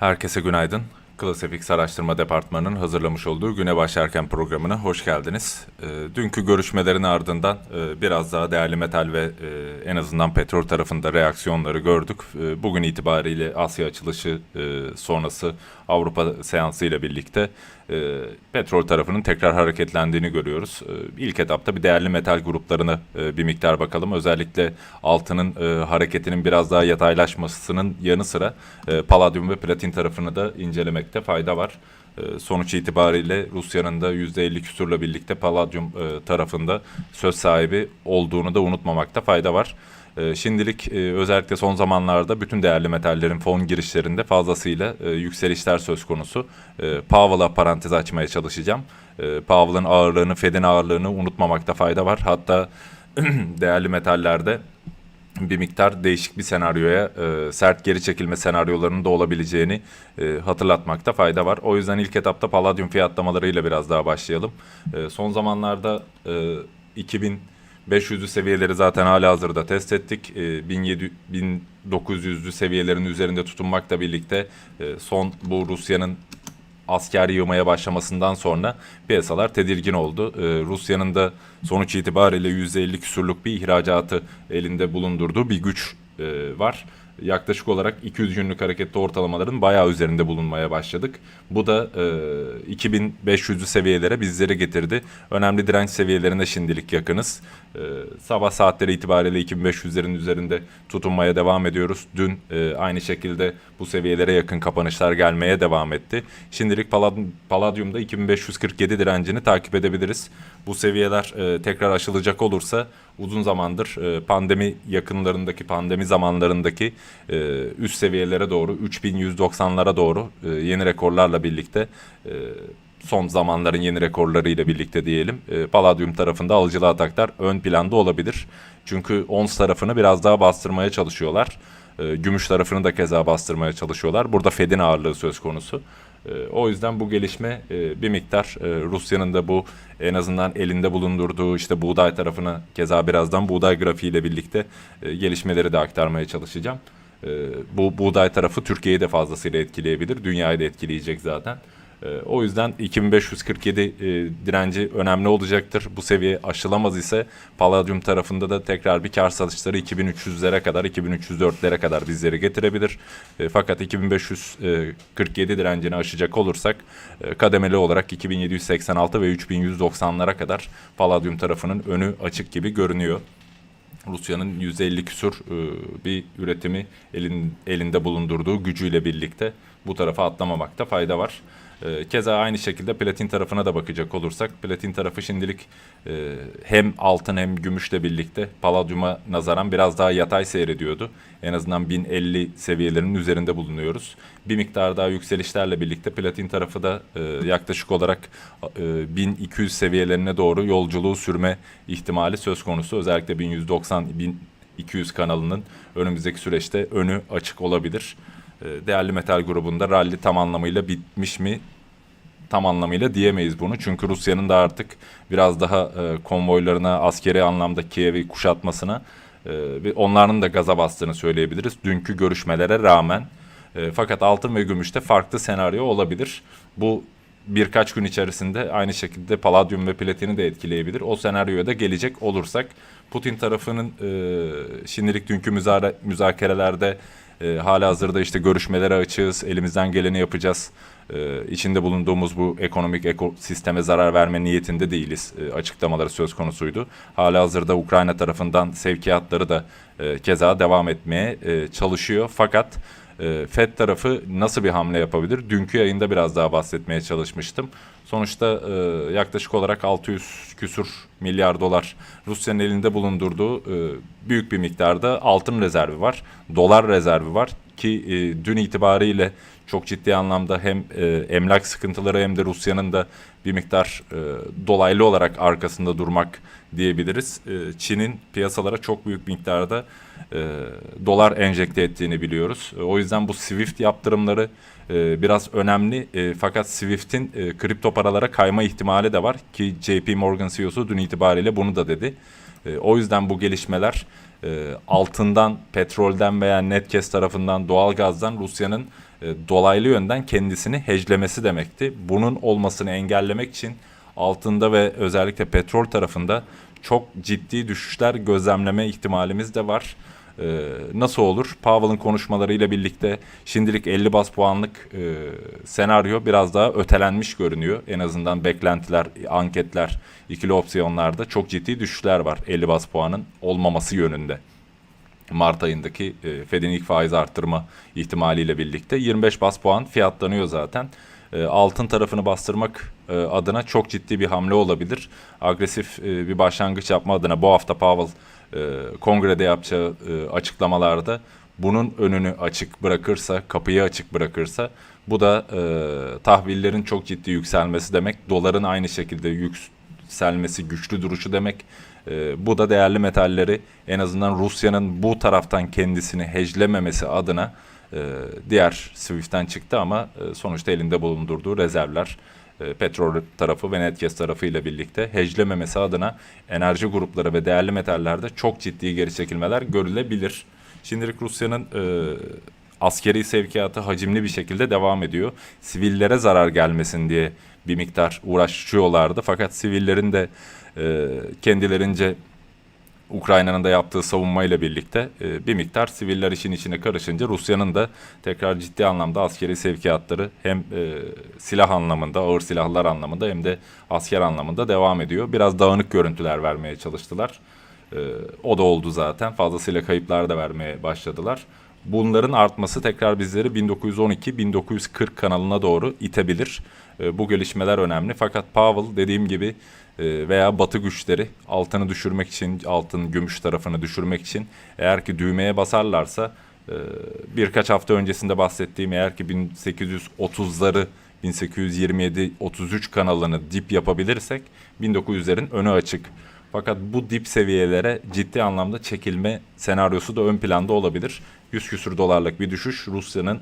Herkese günaydın. Klasifix Araştırma Departmanı'nın hazırlamış olduğu Güne Başlarken programına hoş geldiniz. E, dünkü görüşmelerin ardından e, biraz daha değerli metal ve e, en azından petrol tarafında reaksiyonları gördük. E, bugün itibariyle Asya açılışı e, sonrası Avrupa seansı ile birlikte e, petrol tarafının tekrar hareketlendiğini görüyoruz. E, ilk etapta bir değerli metal gruplarına e, bir miktar bakalım. Özellikle altının e, hareketinin biraz daha yataylaşmasının yanı sıra e, paladyum ve platin tarafını da incelemekte fayda var. E, sonuç itibariyle Rusya'nın da %50 küsurla birlikte paladyum e, tarafında söz sahibi olduğunu da unutmamakta fayda var. E, Şimdilik e, özellikle son zamanlarda bütün değerli metallerin fon girişlerinde fazlasıyla e, yükselişler söz konusu. E, Powell'a parantez açmaya çalışacağım. E, Powell'ın ağırlığını, Fed'in ağırlığını unutmamakta fayda var. Hatta değerli metallerde bir miktar değişik bir senaryoya e, sert geri çekilme senaryolarının da olabileceğini hatırlatmakta fayda var. O yüzden ilk etapta paladyum fiyatlamalarıyla biraz daha başlayalım. Son zamanlarda e, 2500'lü seviyeleri zaten hala hazırda test ettik. E, 1700 1900'lü seviyelerin üzerinde tutunmakla birlikte e, son bu Rusya'nın asker yığmaya başlamasından sonra piyasalar tedirgin oldu. Ee, Rusya'nın da sonuç itibariyle %50 küsurluk bir ihracatı elinde bulundurduğu bir güç e, var. Yaklaşık olarak 200 günlük hareketli ortalamaların bayağı üzerinde bulunmaya başladık. Bu da e, 2500'lü seviyelere bizleri getirdi. Önemli direnç seviyelerine şimdilik yakınız. E, sabah saatleri itibariyle 2500'lerin üzerinde tutunmaya devam ediyoruz. Dün e, aynı şekilde bu seviyelere yakın kapanışlar gelmeye devam etti. Şimdilik Palad- Palladium'da 2547 direncini takip edebiliriz. Bu seviyeler e, tekrar aşılacak olursa uzun zamandır e, pandemi yakınlarındaki, pandemi zamanlarındaki e, üst seviyelere doğru 3190'lara doğru e, yeni rekorlarla birlikte e, son zamanların yeni rekorlarıyla birlikte diyelim. E, Palladium tarafında alıcılı ataklar ön planda olabilir. Çünkü ons tarafını biraz daha bastırmaya çalışıyorlar. E, gümüş tarafını da keza bastırmaya çalışıyorlar. Burada Fed'in ağırlığı söz konusu. E, o yüzden bu gelişme e, bir miktar e, Rusya'nın da bu en azından elinde bulundurduğu işte buğday tarafını keza birazdan buğday grafiğiyle birlikte e, gelişmeleri de aktarmaya çalışacağım. E, bu buğday tarafı Türkiye'yi de fazlasıyla etkileyebilir. Dünyayı da etkileyecek zaten. E, o yüzden 2547 e, direnci önemli olacaktır. Bu seviye aşılamaz ise Palladium tarafında da tekrar bir kar satışları 2300'lere kadar, 2304'lere kadar bizleri getirebilir. E, fakat 2547 direncini aşacak olursak e, kademeli olarak 2786 ve 3190'lara kadar Palladium tarafının önü açık gibi görünüyor. Rusya'nın %50 küsur bir üretimi elin, elinde bulundurduğu gücüyle birlikte bu tarafa atlamamakta fayda var. E, Keza aynı şekilde platin tarafına da bakacak olursak platin tarafı şimdilik e, hem altın hem gümüşle birlikte paladyuma nazaran biraz daha yatay seyrediyordu. En azından 1050 seviyelerinin üzerinde bulunuyoruz. Bir miktar daha yükselişlerle birlikte platin tarafı da e, yaklaşık olarak e, 1200 seviyelerine doğru yolculuğu sürme ihtimali söz konusu. Özellikle 1190 1200 kanalının önümüzdeki süreçte önü açık olabilir. E, değerli metal grubunda rally tam anlamıyla bitmiş mi? Tam anlamıyla diyemeyiz bunu. Çünkü Rusya'nın da artık biraz daha e, konvoylarına, askeri anlamda Kiev'i kuşatmasına e, onların da gaza bastığını söyleyebiliriz. Dünkü görüşmelere rağmen. E, fakat altın ve gümüşte farklı senaryo olabilir. Bu birkaç gün içerisinde aynı şekilde paladyum ve platini de etkileyebilir. O senaryoya da gelecek olursak Putin tarafının e, şimdilik dünkü müzare, müzakerelerde e, hala hazırda işte görüşmelere açığız, elimizden geleni yapacağız. E, içinde bulunduğumuz bu ekonomik ekosisteme zarar verme niyetinde değiliz. E, açıklamaları söz konusuydu. Hala hazırda Ukrayna tarafından sevkiyatları da e, keza devam etmeye e, çalışıyor. Fakat e, FED tarafı nasıl bir hamle yapabilir? Dünkü yayında biraz daha bahsetmeye çalışmıştım. Sonuçta e, yaklaşık olarak 600 küsur milyar dolar Rusya'nın elinde bulundurduğu e, büyük bir miktarda altın rezervi var. Dolar rezervi var ki e, dün itibariyle çok ciddi anlamda hem e, emlak sıkıntıları hem de Rusya'nın da bir miktar e, dolaylı olarak arkasında durmak diyebiliriz. E, Çin'in piyasalara çok büyük miktarda e, dolar enjekte ettiğini biliyoruz. E, o yüzden bu SWIFT yaptırımları e, biraz önemli. E, fakat SWIFT'in e, kripto paralara kayma ihtimali de var ki JP Morgan CEO'su dün itibariyle bunu da dedi. E, o yüzden bu gelişmeler e, altından, petrolden veya Netcast tarafından, doğalgazdan Rusya'nın dolaylı yönden kendisini heclemesi demekti. Bunun olmasını engellemek için altında ve özellikle petrol tarafında çok ciddi düşüşler gözlemleme ihtimalimiz de var. Ee, nasıl olur? Powell'ın konuşmalarıyla birlikte şimdilik 50 bas puanlık e, senaryo biraz daha ötelenmiş görünüyor. En azından beklentiler, anketler, ikili opsiyonlarda çok ciddi düşüşler var 50 bas puanın olmaması yönünde. Mart ayındaki e, Fed'in ilk faiz arttırma ihtimaliyle birlikte 25 bas puan fiyatlanıyor zaten. E, altın tarafını bastırmak e, adına çok ciddi bir hamle olabilir. Agresif e, bir başlangıç yapma adına bu hafta Powell kongrede yapacağı açıklamalarda bunun önünü açık bırakırsa, kapıyı açık bırakırsa bu da e, tahvillerin çok ciddi yükselmesi demek. Doların aynı şekilde yükselmesi, güçlü duruşu demek. E, bu da değerli metalleri en azından Rusya'nın bu taraftan kendisini heclememesi adına e, diğer Swift'ten çıktı ama e, sonuçta elinde bulundurduğu rezervler e, petrol tarafı ve netgas tarafı ile birlikte heclememesi adına enerji grupları ve değerli metallerde çok ciddi geri çekilmeler görülebilir. Şimdilik Rusya'nın e, askeri sevkiyatı hacimli bir şekilde devam ediyor. Sivillere zarar gelmesin diye bir miktar uğraşıyorlardı. Fakat sivillerin de e, kendilerince Ukrayna'nın da yaptığı savunmayla birlikte e, bir miktar siviller işin içine karışınca Rusya'nın da tekrar ciddi anlamda askeri sevkiyatları hem e, silah anlamında, ağır silahlar anlamında hem de asker anlamında devam ediyor. Biraz dağınık görüntüler vermeye çalıştılar. E, o da oldu zaten. Fazlasıyla kayıplar da vermeye başladılar. Bunların artması tekrar bizleri 1912-1940 kanalına doğru itebilir. E, bu gelişmeler önemli. Fakat Powell dediğim gibi e, veya batı güçleri altını düşürmek için, altın gümüş tarafını düşürmek için eğer ki düğmeye basarlarsa e, birkaç hafta öncesinde bahsettiğim eğer ki 1830'ları 1827-33 kanalını dip yapabilirsek 1900'lerin önü açık. Fakat bu dip seviyelere ciddi anlamda çekilme senaryosu da ön planda olabilir. 100 küsür dolarlık bir düşüş Rusya'nın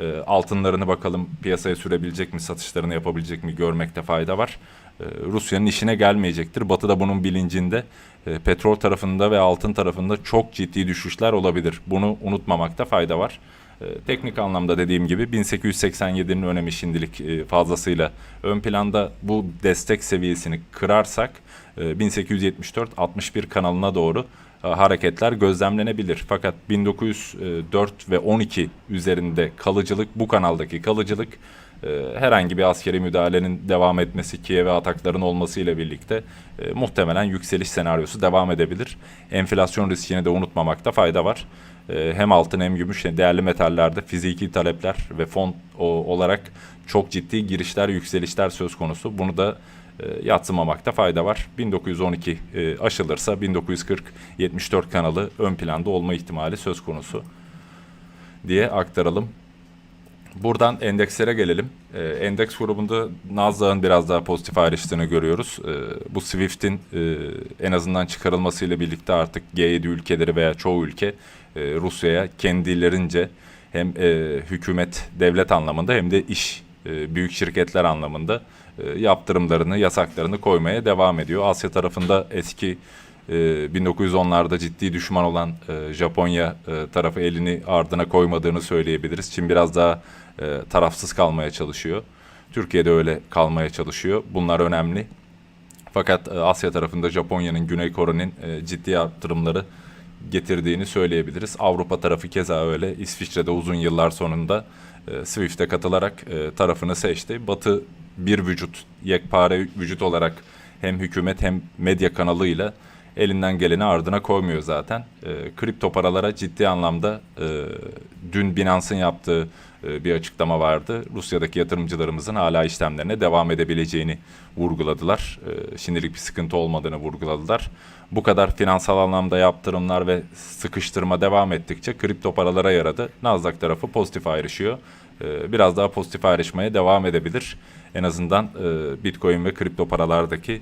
e, altınlarını bakalım piyasaya sürebilecek mi, satışlarını yapabilecek mi görmekte fayda var. E, Rusya'nın işine gelmeyecektir. Batı da bunun bilincinde. E, petrol tarafında ve altın tarafında çok ciddi düşüşler olabilir. Bunu unutmamakta fayda var. E, teknik anlamda dediğim gibi 1887'nin önemi şimdilik e, fazlasıyla ön planda bu destek seviyesini kırarsak e, 1874-61 kanalına doğru hareketler gözlemlenebilir. Fakat 1904 ve 12 üzerinde kalıcılık bu kanaldaki kalıcılık e, herhangi bir askeri müdahalenin devam etmesi, Kiev'e atakların olmasıyla birlikte e, muhtemelen yükseliş senaryosu devam edebilir. Enflasyon riskini de unutmamakta fayda var. E, hem altın hem gümüş değerli metallerde fiziki talepler ve fon olarak çok ciddi girişler, yükselişler söz konusu. Bunu da e, yatsımamakta fayda var. 1912 e, aşılırsa 1940-74 kanalı ön planda olma ihtimali söz konusu diye aktaralım. Buradan endekslere gelelim. Ee, endeks grubunda Nasdaq'ın biraz daha pozitif ayrıştığını görüyoruz. Bu Swift'in e, en azından çıkarılmasıyla birlikte artık G7 ülkeleri veya çoğu ülke e, Rusya'ya kendilerince hem e, hükümet, devlet anlamında hem de iş, e, büyük şirketler anlamında e, yaptırımlarını, yasaklarını koymaya devam ediyor. Asya tarafında eski e, 1910'larda ciddi düşman olan e, Japonya e, tarafı elini ardına koymadığını söyleyebiliriz. Çin biraz daha e, tarafsız kalmaya çalışıyor. Türkiye'de öyle kalmaya çalışıyor. Bunlar önemli. Fakat e, Asya tarafında Japonya'nın, Güney Kore'nin e, ciddi artırımları getirdiğini söyleyebiliriz. Avrupa tarafı keza öyle. İsviçre'de uzun yıllar sonunda e, Swift'e katılarak e, tarafını seçti. Batı bir vücut, yekpare vücut olarak hem hükümet hem medya kanalıyla elinden geleni ardına koymuyor zaten. E, kripto paralara ciddi anlamda e, dün Binance'ın yaptığı e, bir açıklama vardı. Rusya'daki yatırımcılarımızın hala işlemlerine devam edebileceğini vurguladılar. E, şimdilik bir sıkıntı olmadığını vurguladılar. Bu kadar finansal anlamda yaptırımlar ve sıkıştırma devam ettikçe kripto paralara yaradı. Nasdaq tarafı pozitif ayrışıyor. E, biraz daha pozitif ayrışmaya devam edebilir. En azından e, Bitcoin ve kripto paralardaki e,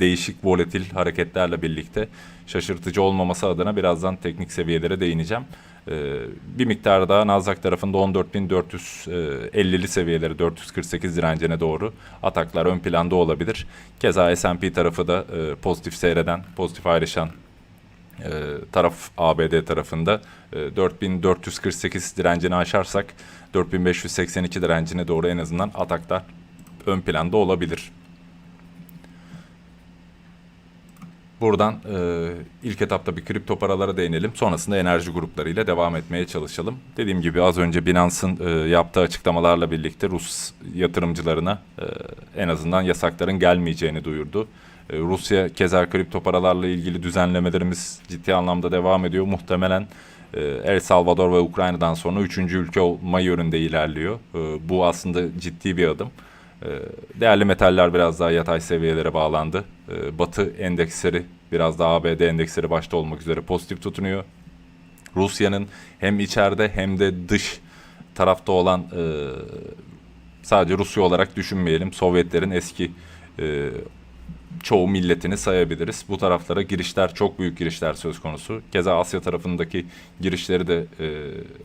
değişik volatil hareketlerle birlikte şaşırtıcı olmaması adına birazdan teknik seviyelere değineceğim. E, bir miktar daha Nasdaq tarafında 14.450'li seviyeleri 448 direncine doğru ataklar ön planda olabilir. Keza S&P tarafı da e, pozitif seyreden, pozitif ayrışan e, taraf ABD tarafında e, 4448 direncini aşarsak 4582 direncine doğru en azından ataklar ön planda olabilir. Buradan e, ilk etapta bir kripto paralara değinelim. Sonrasında enerji gruplarıyla devam etmeye çalışalım. Dediğim gibi az önce Binance'ın e, yaptığı açıklamalarla birlikte Rus yatırımcılarına e, en azından yasakların gelmeyeceğini duyurdu. E, Rusya keza kripto paralarla ilgili düzenlemelerimiz ciddi anlamda devam ediyor. Muhtemelen e, El Salvador ve Ukrayna'dan sonra üçüncü ülke olma yönünde ilerliyor. E, bu aslında ciddi bir adım. E, Değerli metaller biraz daha yatay seviyelere bağlandı. E, Batı endeksleri biraz daha ABD endeksleri başta olmak üzere pozitif tutunuyor. Rusya'nın hem içeride hem de dış tarafta olan e, sadece Rusya olarak düşünmeyelim. Sovyetlerin eski e, çoğu milletini sayabiliriz. Bu taraflara girişler çok büyük girişler söz konusu. Keza Asya tarafındaki girişleri de e,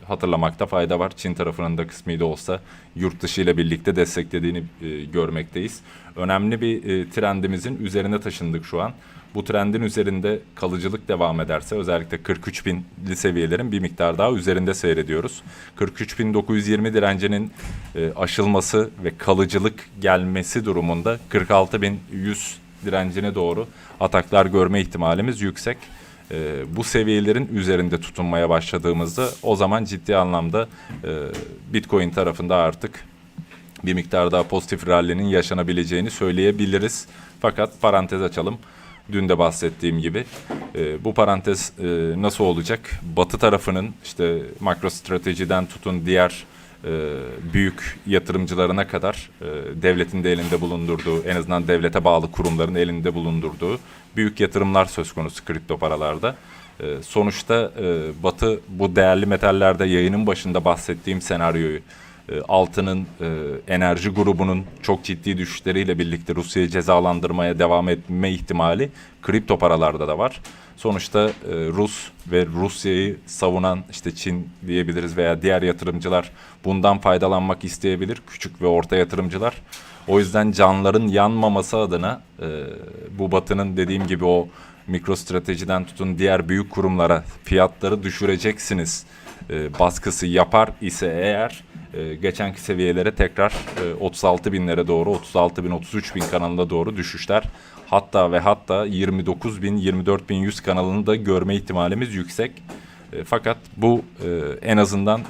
hatırlamakta fayda var. Çin tarafının da kısmı da olsa yurt dışı ile birlikte desteklediğini e, görmekteyiz. Önemli bir e, trendimizin üzerine taşındık şu an. Bu trendin üzerinde kalıcılık devam ederse özellikle 43 binli seviyelerin bir miktar daha üzerinde seyrediyoruz. 43.920 direncinin e, aşılması ve kalıcılık gelmesi durumunda 46.100 direncine doğru ataklar görme ihtimalimiz yüksek. E, bu seviyelerin üzerinde tutunmaya başladığımızda o zaman ciddi anlamda e, Bitcoin tarafında artık bir miktar daha pozitif rallinin yaşanabileceğini söyleyebiliriz. Fakat parantez açalım. Dün de bahsettiğim gibi e, bu parantez e, nasıl olacak? Batı tarafının işte makro stratejiden tutun diğer büyük yatırımcılarına kadar e, devletin de elinde bulundurduğu en azından devlete bağlı kurumların elinde bulundurduğu büyük yatırımlar söz konusu kripto paralarda. E, sonuçta e, Batı bu değerli metallerde yayının başında bahsettiğim senaryoyu e, altının e, enerji grubunun çok ciddi düşüşleriyle birlikte Rusya'yı cezalandırmaya devam etme ihtimali kripto paralarda da var. Sonuçta e, Rus ve Rusya'yı savunan işte Çin diyebiliriz veya diğer yatırımcılar bundan faydalanmak isteyebilir küçük ve orta yatırımcılar. O yüzden canların yanmaması adına e, bu batının dediğim gibi o mikro stratejiden tutun diğer büyük kurumlara fiyatları düşüreceksiniz e, baskısı yapar ise eğer e, geçenki seviyelere tekrar e, 36 binlere doğru 36 bin 33 bin kanalına doğru düşüşler hatta ve hatta 29 bin 24 bin 100 kanalını da görme ihtimalimiz yüksek. E, fakat bu e, en azından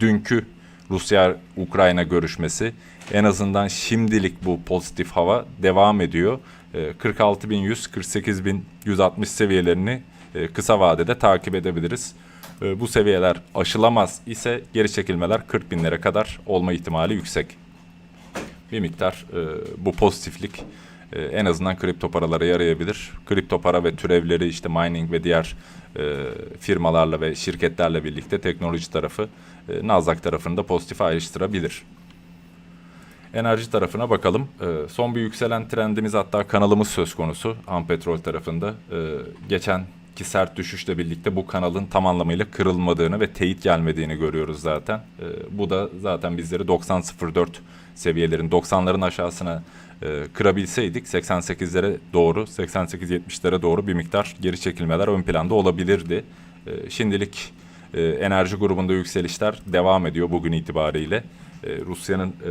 dünkü Rusya-Ukrayna görüşmesi en azından şimdilik bu pozitif hava devam ediyor. E, 46.100, 48.160 seviyelerini e, kısa vadede takip edebiliriz. E, bu seviyeler aşılamaz ise geri çekilmeler 40 binlere kadar olma ihtimali yüksek. Bir miktar e, bu pozitiflik e, en azından kripto paralara yarayabilir. Kripto para ve türevleri işte mining ve diğer e, firmalarla ve şirketlerle birlikte teknoloji tarafı e, Nasdaq tarafını da pozitif ayrıştırabilir. Enerji tarafına bakalım. Son bir yükselen trendimiz hatta kanalımız söz konusu Ampetrol tarafında. Geçen ki sert düşüşle birlikte bu kanalın tam anlamıyla kırılmadığını ve teyit gelmediğini görüyoruz zaten. E, bu da zaten bizleri 90.04 seviyelerin 90'ların aşağısına e, kırabilseydik 88'lere doğru 88-70'lere doğru bir miktar geri çekilmeler ön planda olabilirdi. E, şimdilik e, enerji grubunda yükselişler devam ediyor bugün itibariyle. E, Rusya'nın e,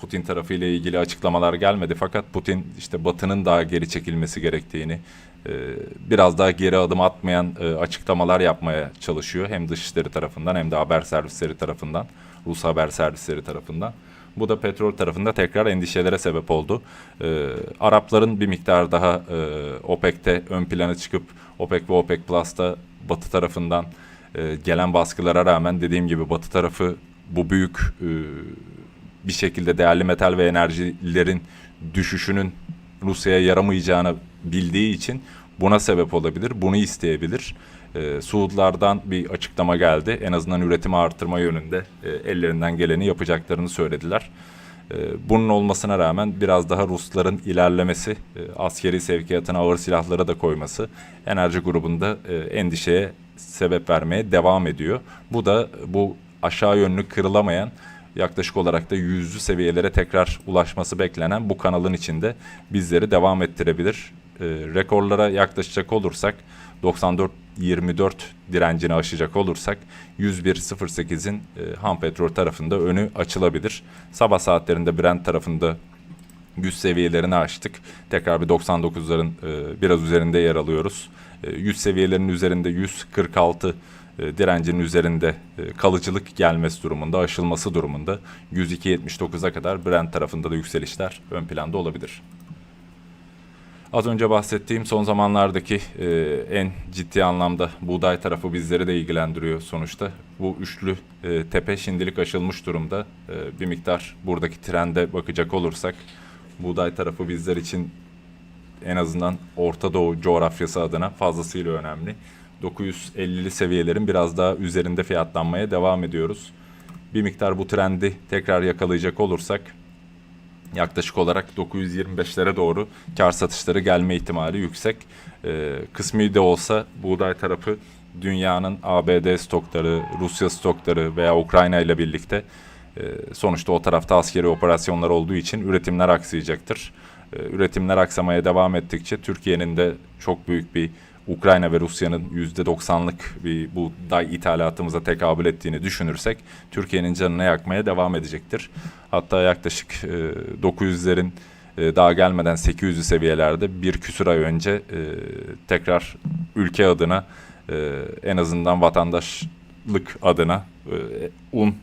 Putin tarafı ile ilgili açıklamalar gelmedi fakat Putin işte Batı'nın daha geri çekilmesi gerektiğini, biraz daha geri adım atmayan e, açıklamalar yapmaya çalışıyor. Hem dışişleri tarafından hem de haber servisleri tarafından, Rus haber servisleri tarafından. Bu da petrol tarafında tekrar endişelere sebep oldu. E, Arapların bir miktar daha e, OPEC'te ön plana çıkıp OPEC ve OPEC Plus'ta Batı tarafından e, gelen baskılara rağmen dediğim gibi Batı tarafı bu büyük e, bir şekilde değerli metal ve enerjilerin düşüşünün Rusya'ya yaramayacağını bildiği için buna sebep olabilir, bunu isteyebilir. E, Suudlardan bir açıklama geldi. En azından üretimi artırma yönünde e, ellerinden geleni yapacaklarını söylediler. E, bunun olmasına rağmen biraz daha Rusların ilerlemesi, e, askeri sevkiyatına ağır silahlara da koyması enerji grubunda e, endişeye sebep vermeye devam ediyor. Bu da bu aşağı yönlü kırılamayan yaklaşık olarak da yüzlü seviyelere tekrar ulaşması beklenen bu kanalın içinde bizleri devam ettirebilir. E, rekorlara yaklaşacak olursak 94-24 direncini aşacak olursak 101.08'in e, ham petrol tarafında önü açılabilir. Sabah saatlerinde Brent tarafında 100 seviyelerini aştık. Tekrar bir 99'ların e, biraz üzerinde yer alıyoruz. E, 100 seviyelerinin üzerinde 146 e, direncinin üzerinde e, kalıcılık gelmesi durumunda, aşılması durumunda 102.79'a kadar Brent tarafında da yükselişler ön planda olabilir. Az önce bahsettiğim son zamanlardaki e, en ciddi anlamda buğday tarafı bizleri de ilgilendiriyor sonuçta. Bu üçlü tepe şimdilik aşılmış durumda. Bir miktar buradaki trende bakacak olursak buğday tarafı bizler için en azından Orta Doğu coğrafyası adına fazlasıyla önemli. 950'li seviyelerin biraz daha üzerinde fiyatlanmaya devam ediyoruz. Bir miktar bu trendi tekrar yakalayacak olursak yaklaşık olarak 925'lere doğru kar satışları gelme ihtimali yüksek. Ee, kısmi de olsa buğday tarafı dünyanın ABD stokları, Rusya stokları veya Ukrayna ile birlikte e, sonuçta o tarafta askeri operasyonlar olduğu için üretimler aksayacaktır. E, üretimler aksamaya devam ettikçe Türkiye'nin de çok büyük bir Ukrayna ve Rusya'nın %90'lık bir buğday ithalatımıza tekabül ettiğini düşünürsek Türkiye'nin canını yakmaya devam edecektir. Hatta yaklaşık e, 900'lerin e, daha gelmeden 800'lü seviyelerde bir küsur ay önce e, tekrar ülke adına e, en azından vatandaşlık adına e, un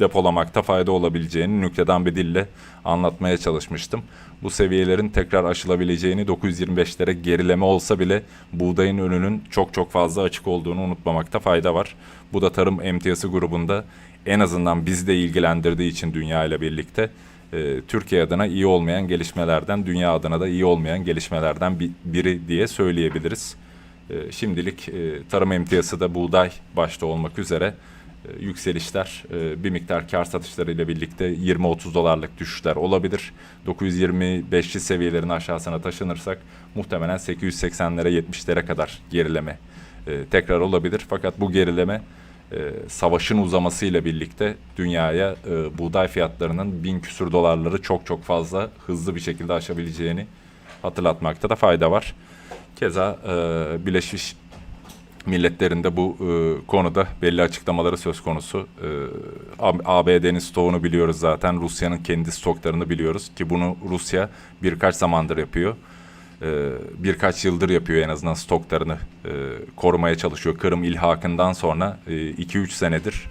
depolamakta fayda olabileceğini nükleden bir dille anlatmaya çalışmıştım. Bu seviyelerin tekrar aşılabileceğini 925'lere gerileme olsa bile buğdayın önünün çok çok fazla açık olduğunu unutmamakta fayda var. Bu da tarım emtiyası grubunda en azından bizi de ilgilendirdiği için dünya ile birlikte e, Türkiye adına iyi olmayan gelişmelerden, dünya adına da iyi olmayan gelişmelerden bi- biri diye söyleyebiliriz. E, şimdilik e, tarım emtiyası da buğday başta olmak üzere yükselişler e, bir miktar kar satışları ile birlikte 20-30 dolarlık düşüşler olabilir. 925'li seviyelerin aşağısına taşınırsak muhtemelen 880'lere 70'lere kadar gerileme e, tekrar olabilir. Fakat bu gerileme e, savaşın uzamasıyla birlikte dünyaya e, buğday fiyatlarının bin küsür dolarları çok çok fazla hızlı bir şekilde aşabileceğini hatırlatmakta da fayda var. Keza e, Birleşmiş milletlerinde bu e, konuda belli açıklamaları söz konusu. E, ABD'nin stoğunu biliyoruz zaten. Rusya'nın kendi stoklarını biliyoruz ki bunu Rusya birkaç zamandır yapıyor. E, birkaç yıldır yapıyor en azından stoklarını e, korumaya çalışıyor. Kırım ilhakından sonra 2-3 senedir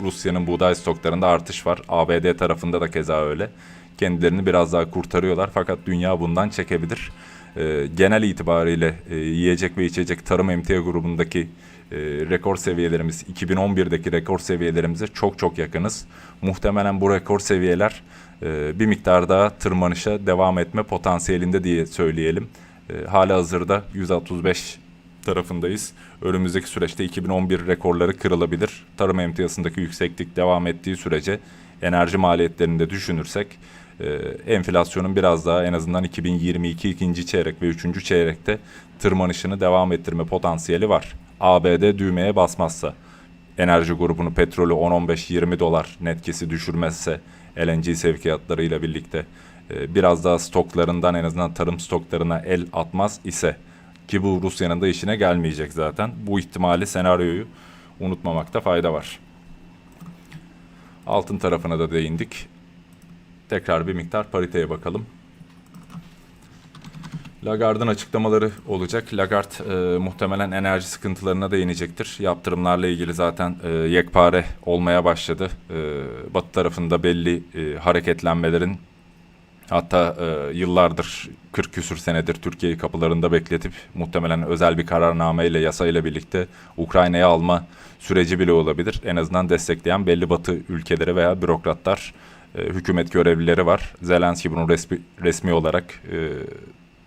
Rusya'nın buğday stoklarında artış var. ABD tarafında da keza öyle. Kendilerini biraz daha kurtarıyorlar fakat dünya bundan çekebilir. E, genel itibariyle e, yiyecek ve içecek tarım emtia grubundaki e, rekor seviyelerimiz 2011'deki rekor seviyelerimize çok çok yakınız. Muhtemelen bu rekor seviyeler e, bir miktar daha tırmanışa devam etme potansiyelinde diye söyleyelim. E, hala hazırda 135 tarafındayız. Önümüzdeki süreçte 2011 rekorları kırılabilir. Tarım emtiyasındaki yükseklik devam ettiği sürece enerji maliyetlerini de düşünürsek e, enflasyonun biraz daha en azından 2022 ikinci çeyrek ve üçüncü çeyrekte tırmanışını devam ettirme potansiyeli var. ABD düğmeye basmazsa, enerji grubunu petrolü 10-15-20 dolar netkesi düşürmezse LNG sevkiyatlarıyla birlikte e, biraz daha stoklarından en azından tarım stoklarına el atmaz ise ki bu Rusya'nın da işine gelmeyecek zaten. Bu ihtimali senaryoyu unutmamakta fayda var. Altın tarafına da değindik. Tekrar bir miktar pariteye bakalım. Lagarde'ın açıklamaları olacak. Lagarde e, muhtemelen enerji sıkıntılarına değinecektir. Yaptırımlarla ilgili zaten e, yekpare olmaya başladı. E, batı tarafında belli e, hareketlenmelerin hatta e, yıllardır 40 küsür senedir Türkiye'yi kapılarında bekletip muhtemelen özel bir kararnameyle yasayla birlikte Ukrayna'ya alma süreci bile olabilir. En azından destekleyen belli batı ülkeleri veya bürokratlar, e, hükümet görevlileri var. Zelenski bunu resmi, resmi olarak e,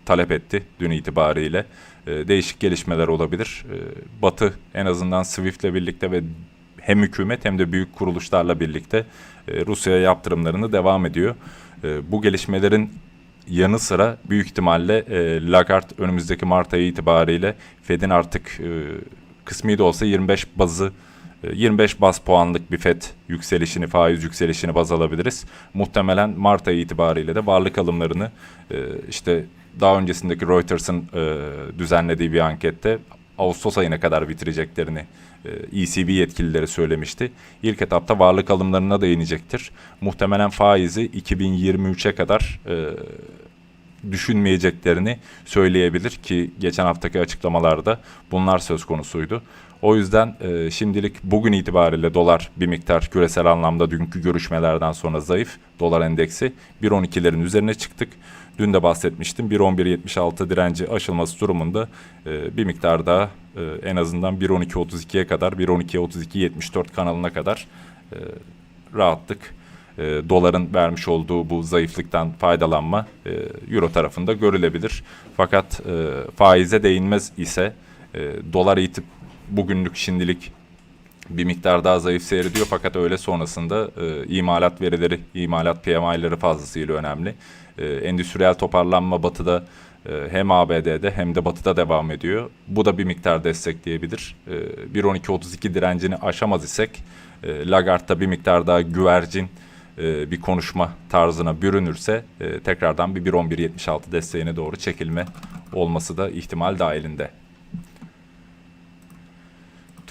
talep etti dün itibariyle. E, değişik gelişmeler olabilir. E, Batı en azından Swift'le birlikte ve hem hükümet hem de büyük kuruluşlarla birlikte e, Rusya'ya yaptırımlarını devam ediyor. E, bu gelişmelerin yanı sıra büyük ihtimalle e, Lagarde önümüzdeki Mart ayı itibariyle Fed'in artık e, kısmi de olsa 25 bazı 25 bas puanlık bir FED yükselişini, faiz yükselişini baz alabiliriz. Muhtemelen Mart ayı itibariyle de varlık alımlarını e, işte daha öncesindeki Reuters'ın e, düzenlediği bir ankette Ağustos ayına kadar bitireceklerini e, ECB yetkilileri söylemişti. İlk etapta varlık alımlarına da inecektir. Muhtemelen faizi 2023'e kadar e, düşünmeyeceklerini söyleyebilir ki geçen haftaki açıklamalarda bunlar söz konusuydu. O yüzden e, şimdilik bugün itibariyle dolar bir miktar küresel anlamda dünkü görüşmelerden sonra zayıf. Dolar endeksi 1.12'lerin üzerine çıktık. Dün de bahsetmiştim 1.11.76 direnci aşılması durumunda e, bir miktar daha e, en azından 1.12.32'ye kadar 1.12.32.74 kanalına kadar e, rahatlık e, doların vermiş olduğu bu zayıflıktan faydalanma e, euro tarafında görülebilir. Fakat e, faize değinmez ise e, dolar itip bugünlük şimdilik bir miktar daha zayıf seyrediyor fakat öyle sonrasında e, imalat verileri, imalat PMI'leri fazlasıyla önemli. E, endüstriyel toparlanma batıda e, hem ABD'de hem de batıda devam ediyor. Bu da bir miktar destekleyebilir. E, 1.12.32 direncini aşamaz isek e, Lagarde'da bir miktar daha güvercin e, bir konuşma tarzına bürünürse e, tekrardan bir 1.11.76 desteğine doğru çekilme olması da ihtimal dahilinde.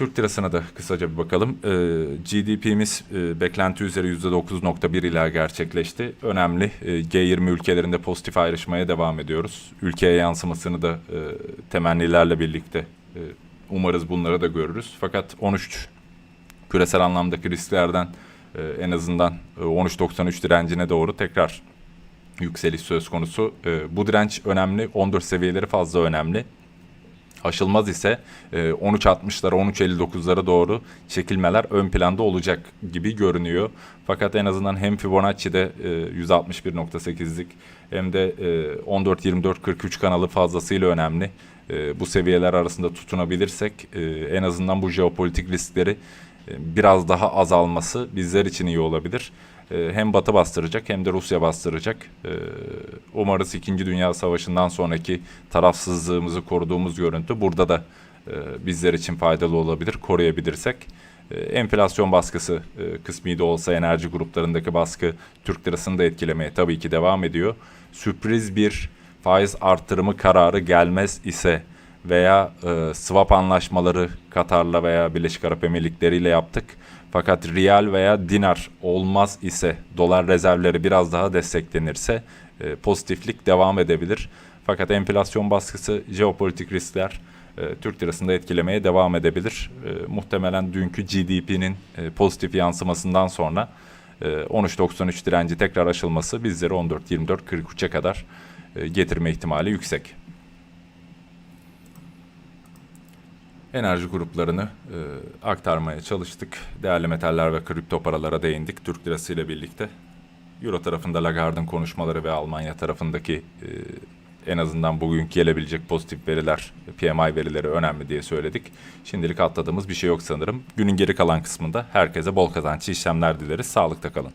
Türk lirasına da kısaca bir bakalım. Ee, GDP'miz e, beklenti üzeri %9.1 ile gerçekleşti. Önemli. E, G20 ülkelerinde pozitif ayrışmaya devam ediyoruz. Ülkeye yansımasını da e, temennilerle birlikte e, umarız bunları da görürüz. Fakat 13 küresel anlamdaki risklerden e, en azından e, 13.93 direncine doğru tekrar yükseliş söz konusu. E, bu direnç önemli. 14 seviyeleri fazla önemli. Aşılmaz ise e, 13.60'lara 13.59'lara doğru çekilmeler ön planda olacak gibi görünüyor. Fakat en azından hem Fibonacci'de e, 161.8'lik hem de e, 14-24-43 kanalı fazlasıyla önemli. E, bu seviyeler arasında tutunabilirsek e, en azından bu jeopolitik riskleri e, biraz daha azalması bizler için iyi olabilir. E, Hem Batı bastıracak hem de Rusya bastıracak. E, Umarız 2. Dünya Savaşı'ndan sonraki tarafsızlığımızı koruduğumuz görüntü burada da e, bizler için faydalı olabilir, koruyabilirsek. E, Enflasyon baskısı e, kısmi de olsa enerji gruplarındaki baskı Türk lirasını da etkilemeye tabii ki devam ediyor. Sürpriz bir faiz artırımı kararı gelmez ise veya e, swap anlaşmaları Katar'la veya Birleşik Arap Emirlikleri ile yaptık. Fakat riyal veya dinar olmaz ise dolar rezervleri biraz daha desteklenirse e, pozitiflik devam edebilir. Fakat enflasyon baskısı, jeopolitik riskler e, Türk lirasında etkilemeye devam edebilir. E, muhtemelen dünkü GDP'nin e, pozitif yansımasından sonra e, 13.93 direnci tekrar aşılması bizleri 14.24-43'e kadar e, getirme ihtimali yüksek. Enerji gruplarını e, aktarmaya çalıştık. Değerli metaller ve kripto paralara değindik Türk lirası ile birlikte. Euro tarafında Lagarde'ın konuşmaları ve Almanya tarafındaki e, en azından bugünkü gelebilecek pozitif veriler, PMI verileri önemli diye söyledik. Şimdilik atladığımız bir şey yok sanırım. Günün geri kalan kısmında herkese bol kazançlı işlemler dileriz. Sağlıkta kalın.